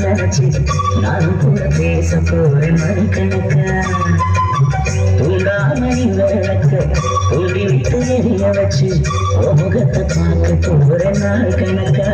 வச்சு நானும் கூட பேச போறேன் மணிக்கணக்கா தூண்டாமணி விளக்கு தூண்டி விட்டு எரிய வச்சு முகத்தை பார்க்க போறேன் நாள் கணக்கா.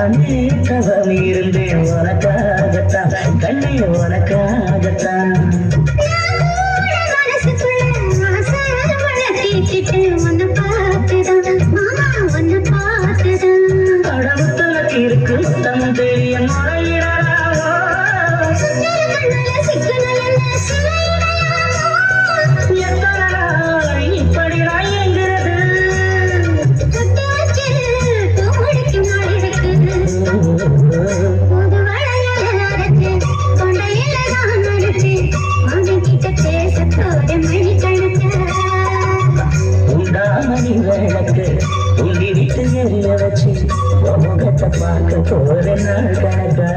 நானே தவம் இருந்தேன் உனக்காகத்தான். கண்ணே உனக்காகத்தான். கடவுத்தல இருக்கு தம் தெரிய முறையிடலாமோ எத்தனை உண்டாமணி விளக்கு உண்டி விட்டு எரிய வச்சு உன் பார்க்க போற நாள் கணக்கா.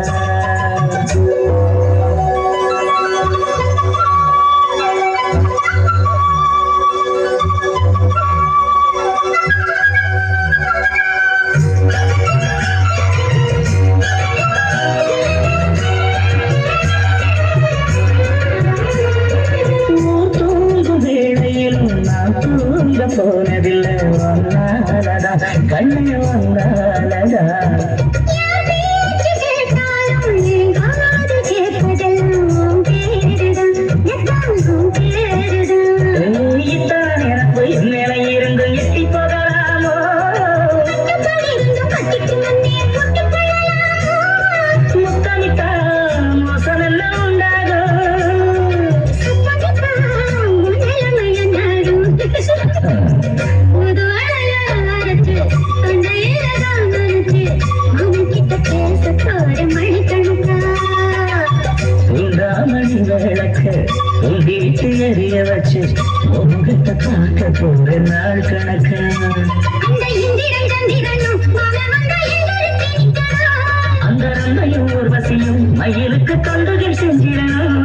ஒன்னாலதா கண்ணை உண்டாமணி விளக்கு உண்டி எரிய வச்சு முகத்தை பார்க்க போற நாள் கணக்கு அந்த ரந்தையும் ஊர்வசியும் மயிலுக்கு தொண்டுகள் செஞ்சிடணும்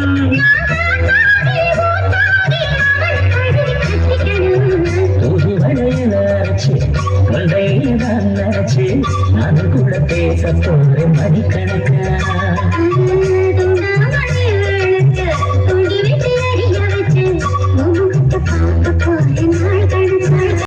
நினைச்சு நான் கூட பேச போற மணிக்கணக்கா